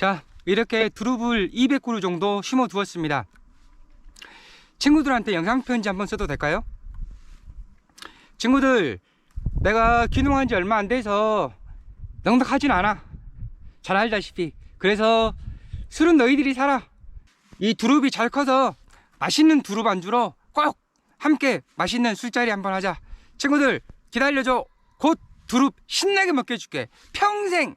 자, 이렇게 두릅을 200그루 정도 심어 두었습니다. 친구들한테 영상 편지 한번 써도 될까요? 친구들, 내가 귀농한 지 얼마 안 돼서 넉넉하진 않아. 잘 알다시피. 그래서 술은 너희들이 사라. 이 두릅이 잘 커서 맛있는 두릅 안주로 꼭 함께 맛있는 술자리 한번 하자. 친구들, 기다려줘. 곧 두릅 신나게 먹게 해줄게. 평생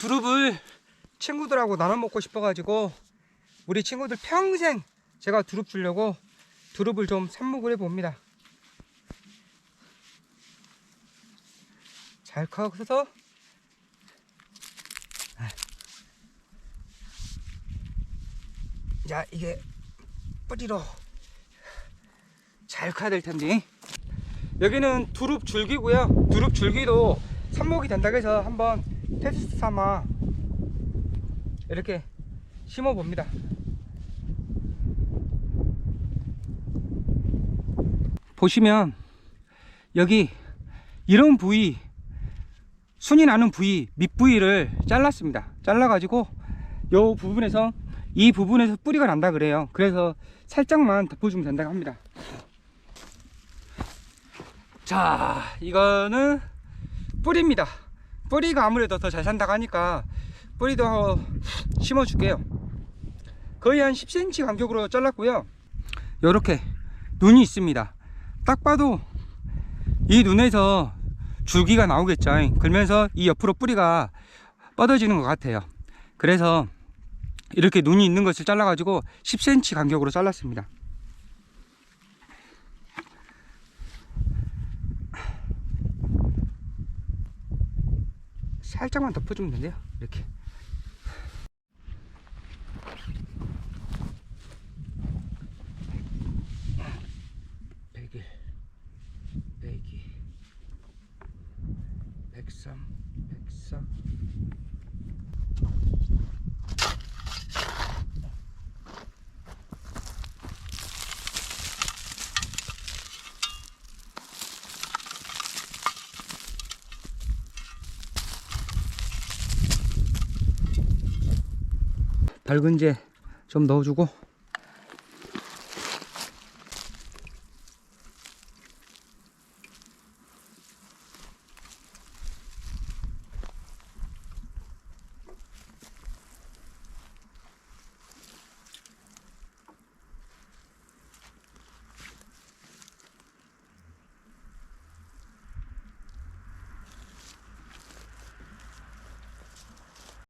두릅을 친구들하고 나눠 먹고 싶어가지고 우리 친구들 평생 제가 두릅 주려고 두릅을 좀 삽목을 해봅니다. 잘 커서 자 이게 뿌리로 잘 커야 될 텐데 여기는 두릅 줄기고요. 두릅 줄기도 삽목이 된다고 해서 한번 테스트 삼아 이렇게 심어 봅니다. 보시면 여기 이런 부위 순이 나는 부위 밑부위를 잘랐습니다. 잘라 가지고 요 부분에서 이 부분에서 뿌리가 난다 그래요. 그래서 살짝만 덮어주면 된다고 합니다. 자, 이거는 뿌리입니다. 뿌리가 아무래도 더 잘 산다고 하니까 뿌리도 심어 줄게요. 거의 한 10cm 간격으로 잘랐고요. 요렇게 눈이 있습니다. 딱 봐도 이 눈에서 줄기가 나오겠죠. 그러면서 이 옆으로 뿌리가 뻗어지는 것 같아요. 그래서 이렇게 눈이 있는 것을 잘라 가지고 10cm 간격으로 잘랐습니다. 살짝만 덮어주면 된대요. 이렇게. 밝은제 좀 넣어주고